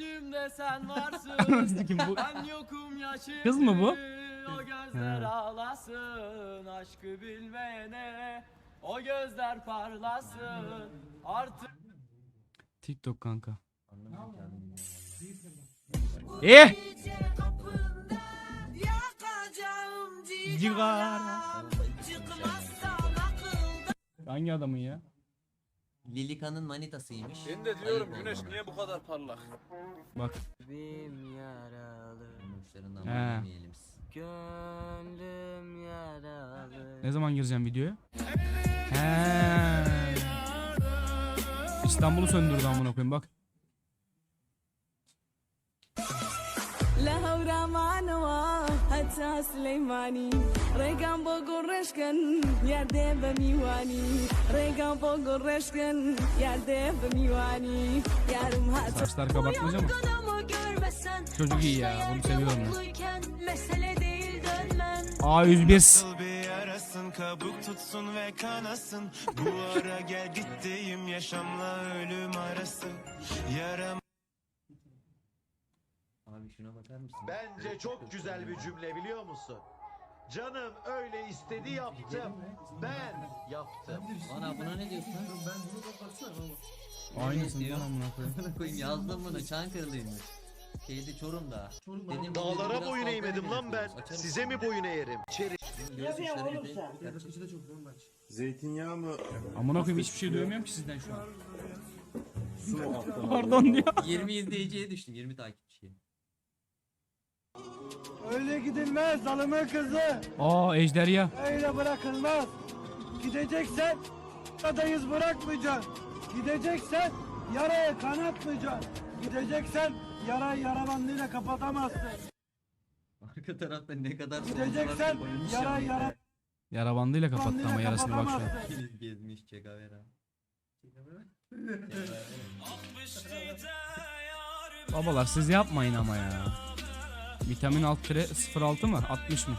içimde sen varsın. Sikim bu. ben yokum ya şimdi. Kız mı bu? O gözler Ha. ağlasın aşkı bilmeyene. O gözler parlasın artık. TikTok kanka. Eh! Cigara. Hangi adamın ya? Lilika'nın manitasıymış. Ben de diyorum Ayıp güneş oldu niye bu kadar parlak? Bak. Benim yaralı, ona. Uçlarından He. yemeyelim. gönlüm yaralı. Ne zaman gireceğim videoya? He. İstanbul'u söndürdü amına koyayım bak. لهورا معنوا حتى سليماني ريقان بوغو رشكن يردي بميواني ريقان بوغو رشكن يردي بميواني يارم هاتو Saçlar kabartmaca mı? Çocuk iyi ya, bunu seviyorum ben. Mesele değil dönmen A101. Nasıl bir yarasın kabuk tutsun ve kanasın Bu ara gel gittiğim yaşamla ölüm arası Yaram Abi şuna bakar mısın? Bence çok güzel bir cümle biliyor musun? Canım öyle istedi yaptım. Ben yaptım. Ana buna ne diyorsun? Aynısından amına koyayım. Bana koyayım yazdım bunu Çankırılıymış. Şeyde Çorum'da. Dedim, Dağlara boyun eğmedim lan ben. Açarım. Size mi boyun eğerim? Çeri. Göğüs uçları bir de- Zeytinyağı mı? Amına koyayım hiçbir şey duymuyorum ki sizden şu an. Pardon diyor. 20 izleyiciye düştüm 20 takipçiye. Öyle gidilmez zalımın kızı. Aa ejderha. Öyle bırakılmaz. Gideceksen adayız bırakmayacaksın. Gideceksen yaraya kanatmayacaksın. Gideceksen yarayı yara bandıyla kapatamazsın. Arka tarafta ne kadar Gideceksen bayılmış yarayı ya. yara Yara bandıyla kapattı ama yarasını bak şu an. gezmiş Çekavera. Babalar siz yapmayın ama ya. Vitamin alt tire 06 mı? 60 mı?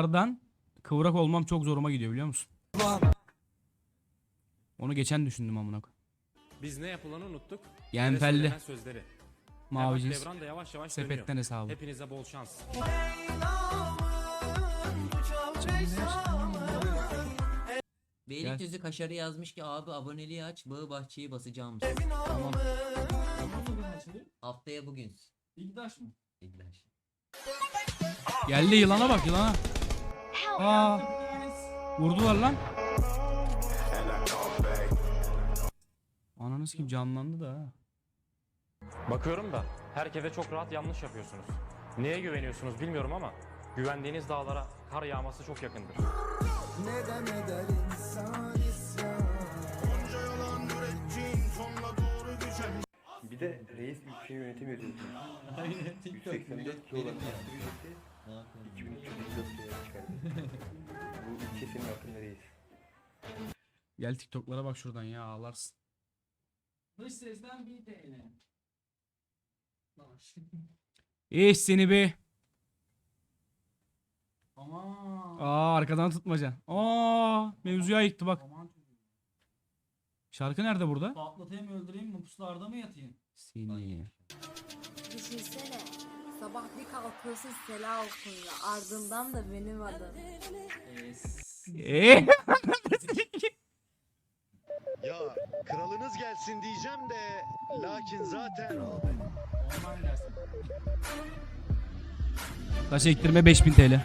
Bunlardan kıvrak olmam çok zoruma gidiyor biliyor musun? Onu geçen düşündüm amına koyayım. Biz ne yapılanı unuttuk. Yenfelli. sözleri. Mavi cins. Devran da yavaş yavaş dönüyor. Sepetten hesabı. Hepinize bol şans. Beylikdüzü Kaşarı yazmış ki abi aboneliği aç bağı bahçeyi basacağım. Tamam. Haftaya bugün. İlktaş mı? İlgilenç. Geldi yılana bak yılana. Aa. Vurdular lan. Ananız kim canlandı da ha. Bakıyorum da herkese çok rahat yanlış yapıyorsunuz. Neye güveniyorsunuz bilmiyorum ama güvendiğiniz dağlara kar yağması çok yakındır. Bir de reis ülkeyi yönetemiyor diyorsunuz. Aynen. 184 dolar. 2300 24 Gel TikTok'lara bak şuradan ya ağlarsın. Dış sesten 1 TL. İş seni be. Aman. Aa arkadan tutmaca. Aa mevzuya yıktı bak. Aman Şarkı nerede burada? Patlatayım öldüreyim mi? Puslarda mı yatayım? Seni. Düşünsene sabah bir kalkıyorsun Sela okunuyor ardından da benim adım Eee? Ya kralınız gelsin diyeceğim de lakin zaten. Taş ektirme 5000 TL.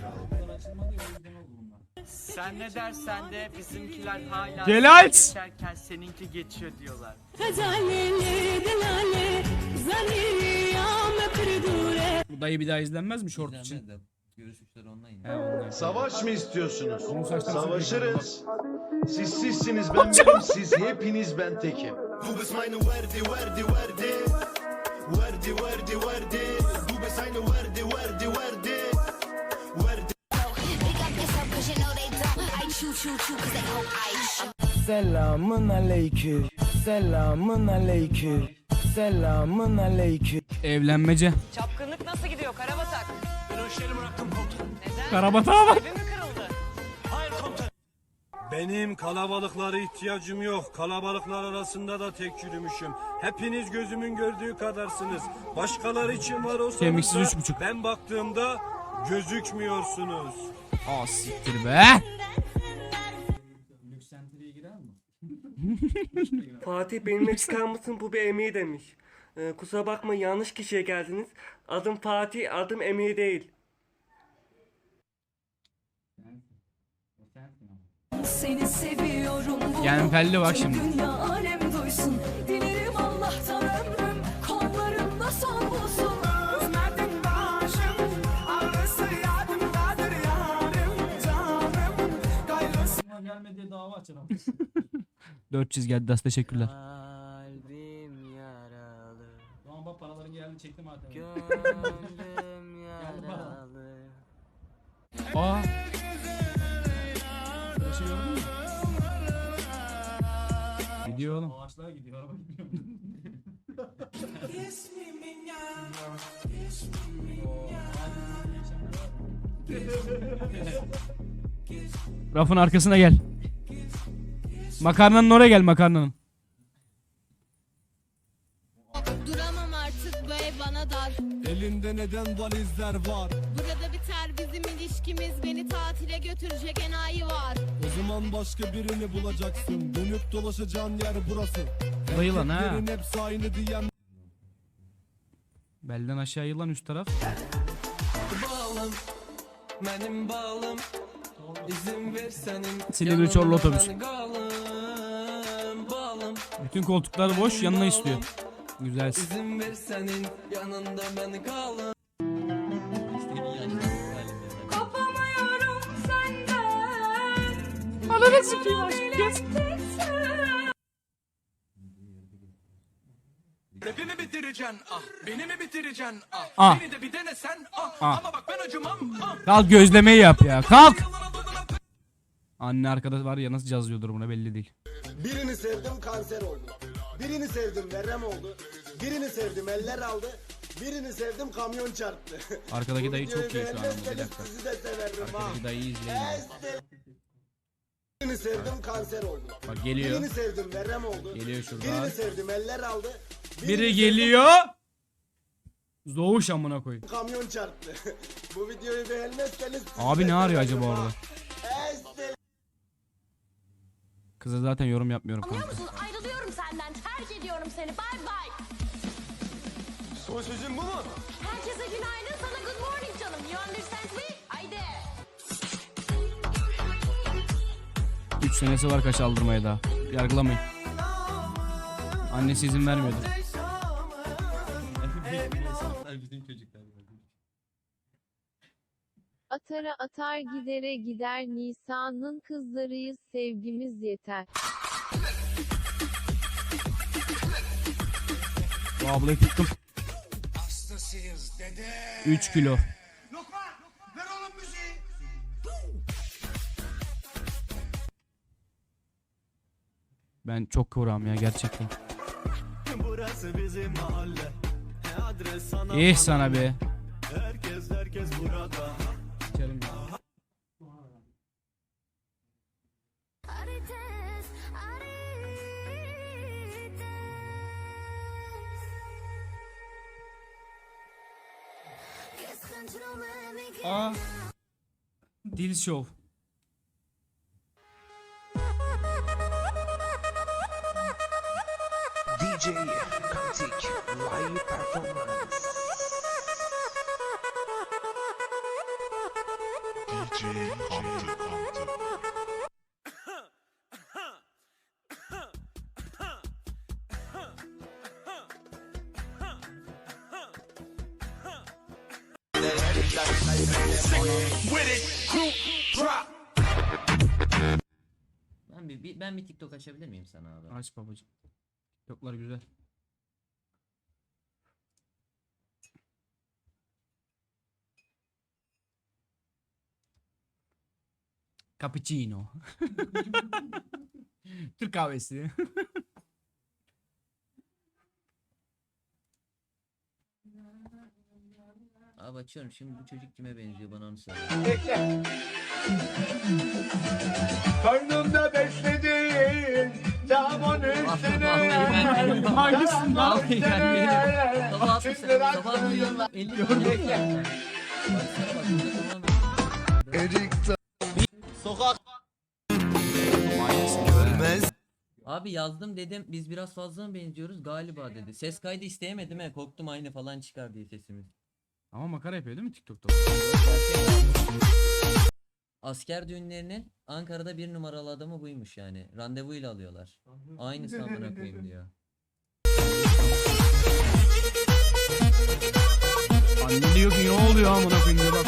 Sen ne dersen de bizimkiler hala Celal! geçerken seninki geçiyor diyorlar. Bu dayı bir daha izlenmez mi short için? İzlenmez online. He onlar. savaş mı istiyorsunuz? Saçları Savaşırız. Siz sizsiniz ben benim siz hepiniz ben tekim. Du bist meine Verdi, Verdi, Verdi. Verdi, Verdi, Verdi. Du bist eine Verdi, Verdi, Verdi. Verdi. Selamın aleyküm. Selamın aleyküm. Selamın aleyküm. Evlenmece. Çapkınlık nasıl gidiyor Karabatak? Karabatak'a bak. Kalbin mi kırıldı? Benim kalabalıklara ihtiyacım yok. Kalabalıklar arasında da tek yürümüşüm. Hepiniz gözümün gördüğü kadarsınız. Başkaları için var olsanız Kemiksiz da üç buçuk. ben baktığımda gözükmüyorsunuz. Aa siktir be. Fatih benimle çıkar mısın bu bir emir demiş. Ee, kusura bakma yanlış kişiye geldiniz. Adım Fatih, adım Emir değil. Seni seviyorum bu Yani felli bak şimdi. Dünya alem duysun Dilerim Allah'tan ömrüm Kollarımda son bulsun başım Ağrısı yarım Canım Gayrısı 400 geldi das teşekkürler. Kalbim yaralı. Tamam bak paraların geldi çektim artık. Gönlüm yaralı. Aa. Gidiyor oğlum. Ağaçlar gidiyor araba gidiyor. Rafın arkasına gel. Makarnanın oraya gel makarnanın. Duramam artık bu ev bana dar. Elinde neden valizler var? Bizim ilişkimiz. Beni tatile götürecek enayi var. O zaman başka birini bulacaksın. Dönüp dolaşacağın yer burası. Dayı lan ha. hepsi aynı diyen Belden aşağı yılan üst taraf. Bağlım. Benim bağlım. İzin ver senin. Silivri Çorlu otobüs. ben kalım. Bağlım. Bütün koltuklar boş yanına istiyor. Güzelsin. İzin ver senin. Yanında ben kalım. Aşkım kes. Rapimi bitireceksin ah Beni mi bitireceksin ah Ah. Beni de bir denesen ah, Ah. Ama bak ben acımam ah Kalk gözlemeyi yap ya. Kalk. Anne arkada var ya nasıl cazlıyordur buna belli değil. Birini sevdim kanser oldu. Birini sevdim verem oldu. Birini sevdim eller aldı. Birini sevdim kamyon çarptı. Arkadaki dayı çok iyi şu an ama bir dakika. Sizi de severim ha. Arkadaki dayıyı izleyin. Birini sevdim kanser oldu. Bak geliyor. Birini sevdim verem oldu. Geliyor şuradan. Birini sevdim eller aldı. Birini Biri geliyor. Doğuş amına koy. Kamyon çarptı. Bu videoyu beğenmezseniz Abi ne arıyor acaba ha. orada? Kıza zaten yorum yapmıyorum kanka. Ayrılıyorum senden. Terk ediyorum seni. Bye bye. Son sözün bu mu? Herkese günaydın. Sana good morning canım. You understand 3 senesi var kaç aldırmaya daha. Yargılamayın. Annesi izin vermiyordu. Bizim çocuklar. Atara atar gidere gider Nisa'nın kızlarıyız sevgimiz yeter. Bu ablayı tuttum. 3 kilo. Ben çok kıvram ya gerçekten. Burası bizim mahalle Adres sana İyi sana be. Herkes herkes burada Aa. Dil Show. DJ Kantik Live Performance DJ Kantik With it, group drop Ben bir, ben bir TikTok açabilir miyim sana abi? Aç babacım. Yoklar güzel. Cappuccino. Türk kahvesi. Abi açıyorum şimdi bu çocuk kime benziyor bana onu söyle. Karnımda beslediğin Camon üstüne Hangisini? Vallahi ben yerim. Sabah atmış sabah uyuyorum 50 milyon. Baksana bak burada tamam. Sokak Abi yazdım dedim biz biraz fazla mı benziyoruz galiba dedi. Ses kaydı isteyemedim he korktum aynı falan çıkar diye sesimiz. Ama makara yapıyor değil mi TikTok'ta? Asker düğünlerinin Ankara'da bir numaralı adamı buymuş yani. Randevuyla alıyorlar. Aynısı amına koyayım diyor. Anne diyor ki ne oluyor amına koyayım diyor bak.